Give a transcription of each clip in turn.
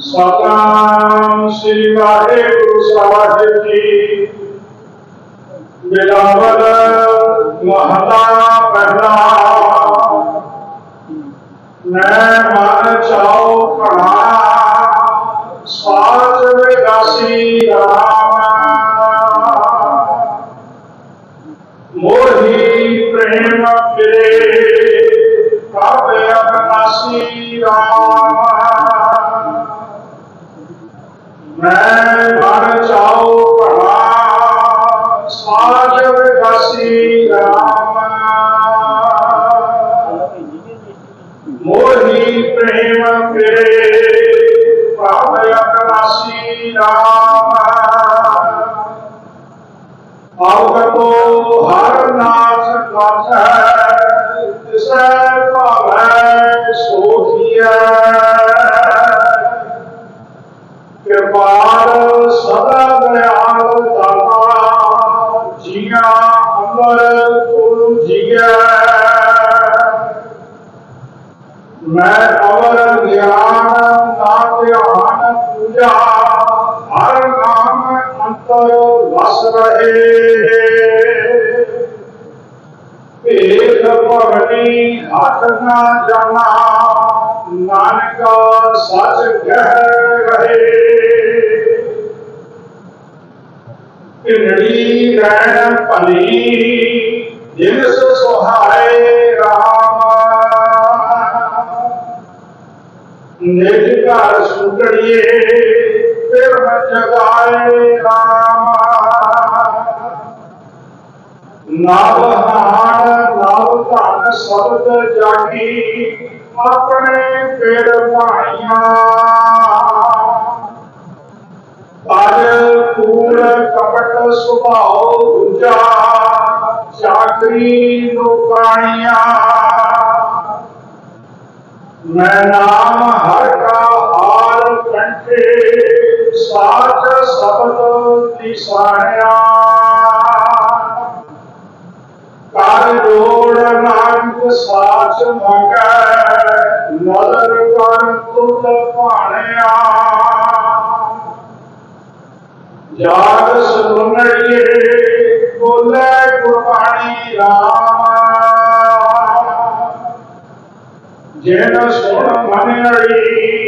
ਸਤਨਾਮ ਸ੍ਰੀ ਵਾਹਿਗੁਰੂ ਸਾਹਿਬ ਜੀ ਬਿਲਾਵਲ ਮਹਲਾ ਪਹਿਲਾ ਮੈਂ ਮਨ ਚਾਉ ਕਣਾ ਸਾਜ ਵਿਗਾਸੀ ਰਾਮ ਮੋਹੀ ਪ੍ਰੇਮ ਫਿਰੇ प्रेम के अवगतो हर नाथ नाथ तिसे पावय कृपाल सदा दयाल दाता जिया अमर ज्ञान नाट्य आन पूजा हर नाम अंतर वस रहे पेट भरनी हाथ ना जाना नानका सच कह रहे पिंडी रहन पली जिनस सुहाए राम निज कर सुगड़िए फिर जगाए राम नव हाण नव धन शब्द जागी अपने फिर पाइया अज कूड़ कपट सुभाव दूजा चाकरी नुकाणिया मैं ना साठ शब्द दिशाया कर जोड़ नांग साच मंगे नज़र कर तुद पाणया। जाग सुनड़िए बोले गुरबाणी राम। जिन सुन मनड़ी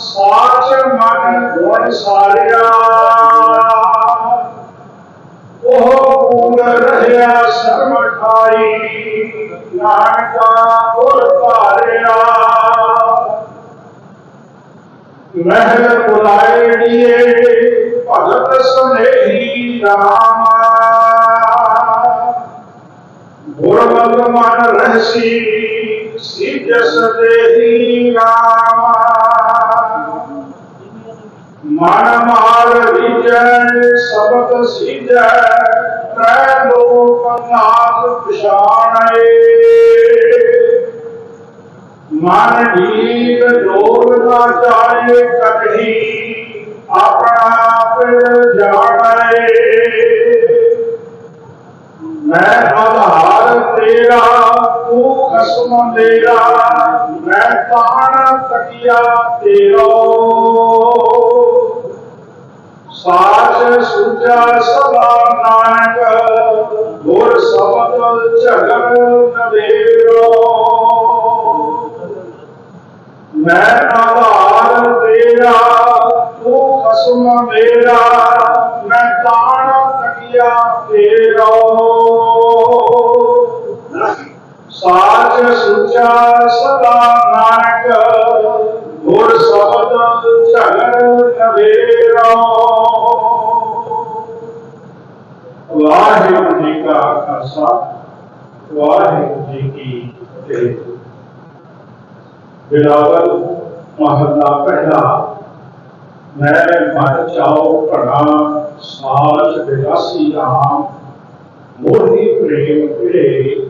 ਸਾਚ ਮਨ ਗੁਣ ਸਾਰਿਆ ਉਹ ਪੂਰ ਰਹਿਆ ਸ਼ਰਮ ਠਾਈ ਨਾਨਕਾ ਉਰ ਧਾਰਿਆ ਮਹਿਲ ਬੁਲਾਏ ਲੀਏ ਭਗਤ ਸੁਨੇਹੀ ਰਾਮ ਗੁਰਮਤਿ ਮਨ ਰਹਿਸੀ सिद्धसते श्रीराम विजय सबत सिद्ध त्रैलोकनाथ विषाणये मन ढीक ज़ोर ना जाए कभी अपना ਮੇਰਾ ਮੈਂ ਤਾਣ ਤਕਿਆ ਤੇਰੋ। ਸਾਚ ਸੁਝਾ ਸਦਾ ਨਾਨਕ, ਗੁਰ ਸਬਦ ਝਗਰ ਨਵੇਰੋ ਮੈਂ ਆਧਾਰ ਤੇਰਾ, ਤੂੰ ਖਸਮ ਮੇਰਾ, ਮੈਂ ਤਾਣ ਤਕਿਆ ਤੇਰੋ। साज सुचा सदा नाट घोर सबद चलन नवेरा वाहे जी का खासा वाहे जी की बिलावल महला पहला। मैं मर जाओ प्रणाम साज विलासी राम। मोहि प्रेम प्रेम